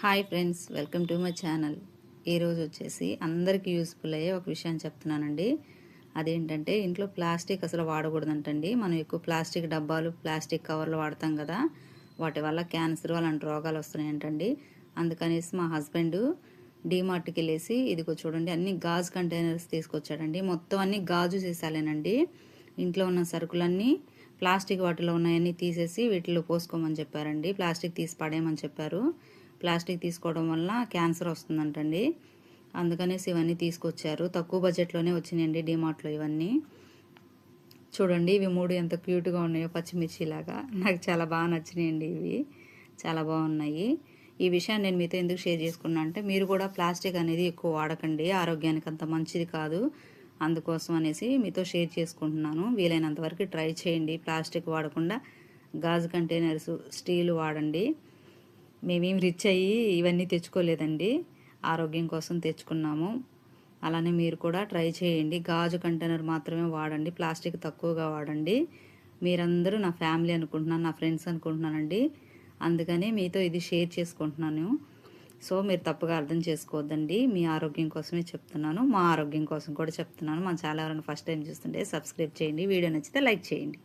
Hi friends welcome to my channel. ఈరోజు వచ్చేసి అందరికీ యూస్ఫుల్ అయ్యే ఒక విషయాన్ని చెప్తున్నానండి. అదేంటంటే ఇంట్లో ప్లాస్టిక్ అసలు వాడకూడదంటండి. మనం ఎక్కువ ప్లాస్టిక్ డబ్బాలు ప్లాస్టిక్ కవర్లు వాడతాం కదా వాటి వల్ల క్యాన్సర్ అలాంటి రోగాలు వస్తున్నాయంటండి. అందుకనేసి మా హస్బెండ్ డీమార్ట్కి వెళ్ళేసి ఇదిగో చూడండి అన్ని గాజు కంటైనర్స్ తీసుకొచ్చాడండి. మొత్తం అన్ని గాజు సీసాలేనండి ఇంట్లో ఉన్న సరుకులన్నీ ప్లాస్టిక్ వాటిలో ఉన్నాయన్నీ తీసేసి వీటిలో పోసుకోమని చెప్పారండి. ప్లాస్టిక్ తీసి పడేయమని చెప్పారు. ప్లాస్టిక్ తీసుకోవడం వల్ల క్యాన్సర్ వస్తుందంటండి. అందుకనేసి ఇవన్నీ తీసుకొచ్చారు. తక్కువ బడ్జెట్లోనే వచ్చినాయండి డిమార్ట్లో ఇవన్నీ. చూడండి ఇవి మూడు ఎంత క్యూట్గా ఉన్నాయో పచ్చిమిర్చి లాగా నాకు చాలా బాగా నచ్చినాయండి ఇవి. చాలా బాగున్నాయి. ఈ విషయాన్ని నేను మీతో ఎందుకు షేర్ చేసుకున్నా అంటే మీరు కూడా ప్లాస్టిక్ అనేది ఎక్కువ వాడకండి. ఆరోగ్యానికి అంత మంచిది కాదు. అందుకోసం అనేసి మీతో షేర్ చేసుకుంటున్నాను. వీలైనంత వరకు ట్రై చేయండి. ప్లాస్టిక్ వాడకుండా గాజు కంటైనర్స్ స్టీల్ వాడండి. మేమేం రిచ్ అయ్యి ఇవన్నీ తెచ్చుకోలేదండి. ఆరోగ్యం కోసం తెచ్చుకున్నాము. అలానే మీరు కూడా ట్రై చేయండి. గాజు కంటైనర్ మాత్రమే వాడండి. ప్లాస్టిక్ తక్కువగా వాడండి. మీరందరూ నా ఫ్యామిలీ అనుకుంటున్నాను నా ఫ్రెండ్స్ అనుకుంటున్నానండి. అందుకని మీతో ఇది షేర్ చేసుకుంటున్నాను. సో మీరు తప్పుగా అర్థం చేసుకోవద్దండి. మీ ఆరోగ్యం కోసమే చెప్తున్నాను. మా ఆరోగ్యం కోసం కూడా చెప్తున్నాను. మా చాలా ఎవరైనా ఫస్ట్ టైం చూస్తుంటే సబ్స్క్రైబ్ చేయండి. వీడియో నచ్చితే లైక్ చేయండి.